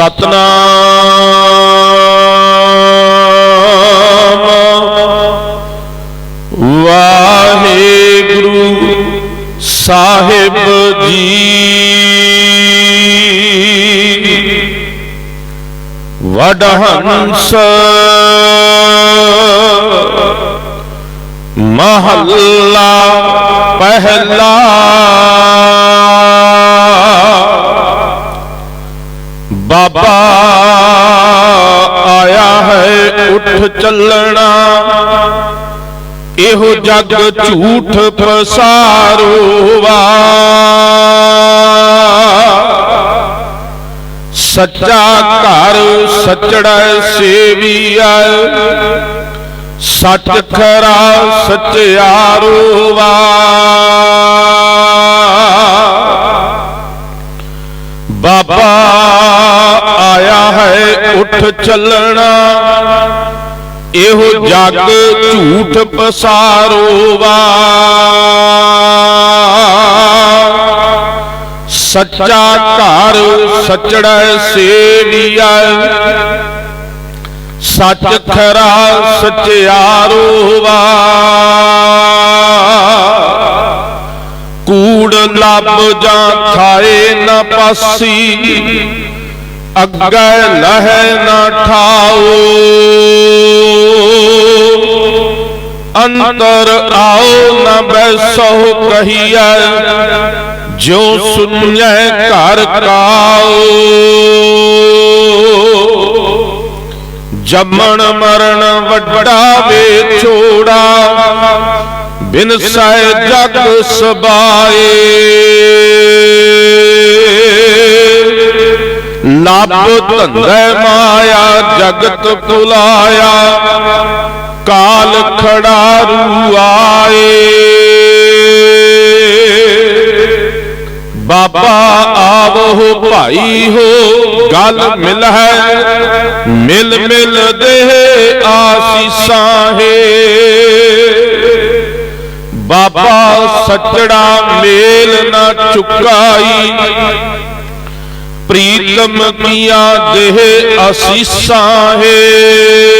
ਸਤਨਾਮ। ਵਾਹਿਗੁਰੂ ਸਾਹਿਬ ਜੀ। ਵਡਹੰਸ ਮਹੱਲਾ ਪਹਿਲਾ ਉੱਠ ਚੱਲਣਾ। ਇਹੋ ਜਗ ਝੂਠ ਪਸਾਰੋਵਾ ਸੱਚਾ ਘਰ ਸਚੜਾ ਸੇਵੀਆ ਸੱਚ ਖਰਾ ਸਚਿਆਰੋਵਾ ਬਾਬਾ ਆਇਆ ਹੈ ਉੱਠ ਚੱਲਣਾ। ਇਹੋ ਜਗ ਝੂਠ ਪਸਾਰੋਵਾ ਸੱਚਾ ਘਰ ਸਚੜਾ ਸੇਵੀਆ ਸੱਚ ਖਰਾ ਸਚਿਆਰੋਵਾ ਕੂੜ ਲੱਭ ਜਾਂ ਖਾਏ ਨਾ ਪਾਸੀ ਅੱਗੇ ਲਹਿ ਨਾ ਠਾਓ। ਅੰਤਰ ਆਓ ਨਾ ਬੈਸੋ ਕਹੀਐ ਜੋ ਸੁਣੈ ਘਰ ਕਾਓ। ਜੰਮਣ ਮਰਨ ਵੱਡਾ ਵੇ ਛੋੜਾ ਬਿਨ ਸਹਿ ਜਗ ਸਬਾਏ ਲੱਭ ਧੰਦੇ ਮਾਇਆ, ਜਗਤ ਭੁਲਾਇਆ। ਕਾਲ ਖੜਾਰੂ ਆਏ। ਬਾਬਾ ਆਵੋ ਭਾਈ ਹੋ, ਗੱਲ ਮਿਲ ਹੈ, ਮਿਲ ਮਿਲ ਦੇ ਆਸੀਸਾਂ ਹੈ। ਬਾਬਾ ਸੱਚੜਾ ਮੇਲ ਨਾ ਚੁਕਾਈ, ਪ੍ਰੀਤਮ ਕੀਆਂ ਦੇਹ ਅਸੀਸਾਂ ਹੈ।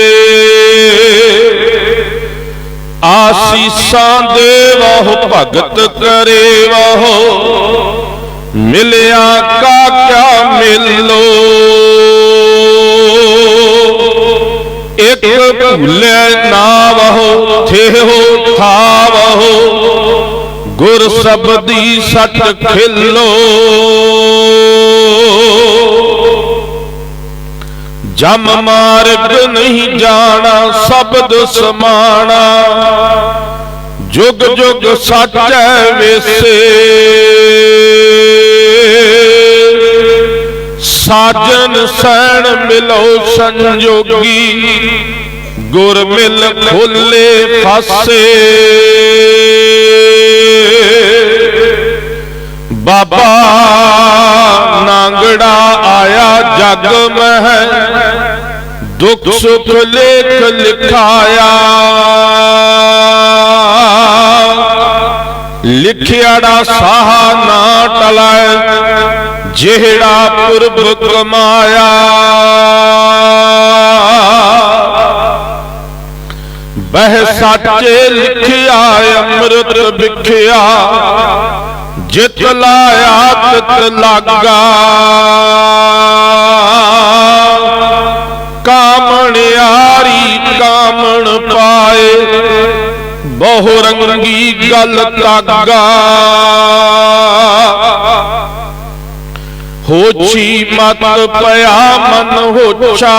ਆਸੀਸਾਂ ਦੇਵਹੁ, ਭਗਤ ਕਰੇ ਵਹੁ ਮਿਲਿਆ ਕਾ ਕਿਆ ਮਿਲੋ। ਇਕ ਭੁੱਲੇ ਨਾਵਹੁ, ਥੇਹੋ ਥਾਵਹੁ। ਗੁਰ ਸਬਦੀ ਸਤ ਖਿਲੋ। ਜਮ ਮਾਰਗ ਨਹੀਂ ਜਾਣਾ, ਸ਼ਬਦ ਸਮਾਣਾ। ਜੁਗ ਜੁਗ ਸੱਚੈ ਵੇਸੇ। ਸਾਜਨ ਸੈਣ ਮਿਲੋ ਸੰਜੋਗੀ, ਗੁਰ ਮਿਲ ਖੋਲੇ ਫਾਸੇ ਬਾਬਾ ਨਾਂਗੜਾ ਆਇਆ ਜਗ ਮਹਿ ਦੁੱਖ ਸੁਖ ਲੇਖ ਲਿਖਾਇਆ ਲਿਖਿਆੜਾ ਸਾਹਾ ਨਾ ਟਲੈ ਜਿਹੜਾ ਪੁਰਬ ਕਮਾਇਆ ਬਹਿ ਸਾਚੇ ਲਿਖਿਆ ਅੰਮ੍ਰਿਤ ਵਿਖਿਆ ਜਿਤ ਲਾਇਆ, ਤਿਤ ਲਾਗਾ। ਕਾਮਣ ਯਾਰੀ, ਕਾਮਣ ਪਾਏ, ਬਹੁ ਰੰਗੀ ਗੱਲ ਤਾਗਾ। ਹੋਛੀ ਮਤ ਪਿਆ, ਮਨ ਹੋਛਾ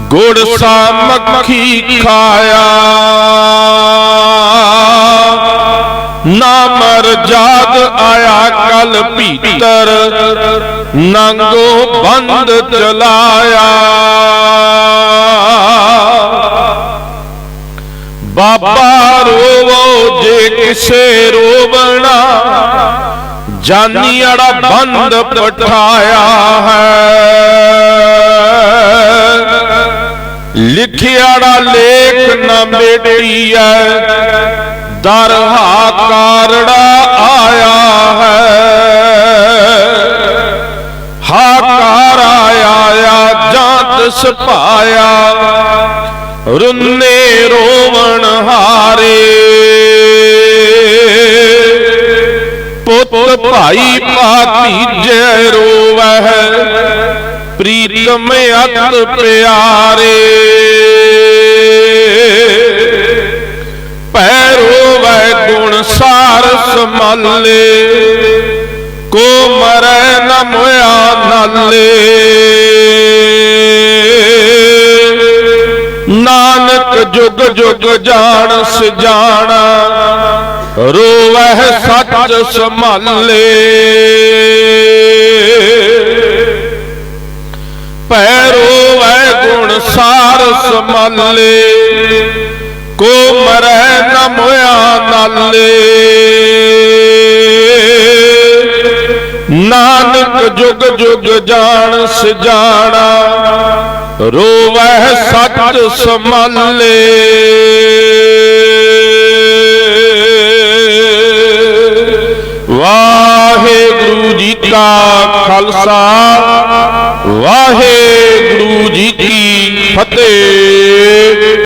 ਗੁੜ ਸਾ ਮੱਖੀ ਖਾਇਆ। ਨਾ ਜਾਗ ਆਇਆ ਕਲ ਭੀਤਰ, ਨੰਗੋ ਬੰਦ ਚਲਾਇਆ। ਬਾਬਾ ਰੋਵੋ ਜੇ ਕਿਸੇ ਰੋਵਣਾ, ਜਾਨੀ ਅੜਾ ਬੰਦ ਪਠਾਇਆ ਹੈ। ਲਿਖਿਆੜਾ ਲੇਖ ਨਾ ਮੇਟੀਐ ਦਰ ਹਾਕਾਰੜਾ ਆਇਆ ਹੈ। ਹਾਕਾਰ ਆਇਆ ਜਸ ਪਾਇਆ ਰੁੰਨੇ ਰੋਵਣ ਹਾਰੇ। ਪੁੱਤ ਭਾਈ ਭਾਤੀਜੈ ਰੋਵਹਿ, ਪ੍ਰੀਤਮ ਅਤ ਪਿਆਰੇ। ਸਮਾਲੇ ਕੋ ਮਰੈ ਨ ਮੋਇਆ ਨਾਲੇ। ਨਾਨਕ ਜੁਗ ਜੁਗ ਜਾਣ ਸਜਾਣਾ, ਰੋਵਹਿ ਸੱਚ ਸੰਭਾਲੇ। ਪੈਰੋ ਵੈ ਗੁਣ ਸਾਰ ਸਮਾਲੇ ਕੋ ਮਰੈ ਨ ਮੋਇਆ ਨਾਲੇ। ਨਾਨਕ ਜੁਗ ਜੁਗ ਜਾਣ ਸਜਾਣਾ, ਰੋਵਹਿ ਸੱਚ ਸਮਾਲੇ ਵਾਹਿਗੁਰੂ ਜੀ ਕਾ ਖਾਲਸਾ, ਵਾਹਿਗੁਰੂ ਜੀ ਕੀ ਫਤਿਹ।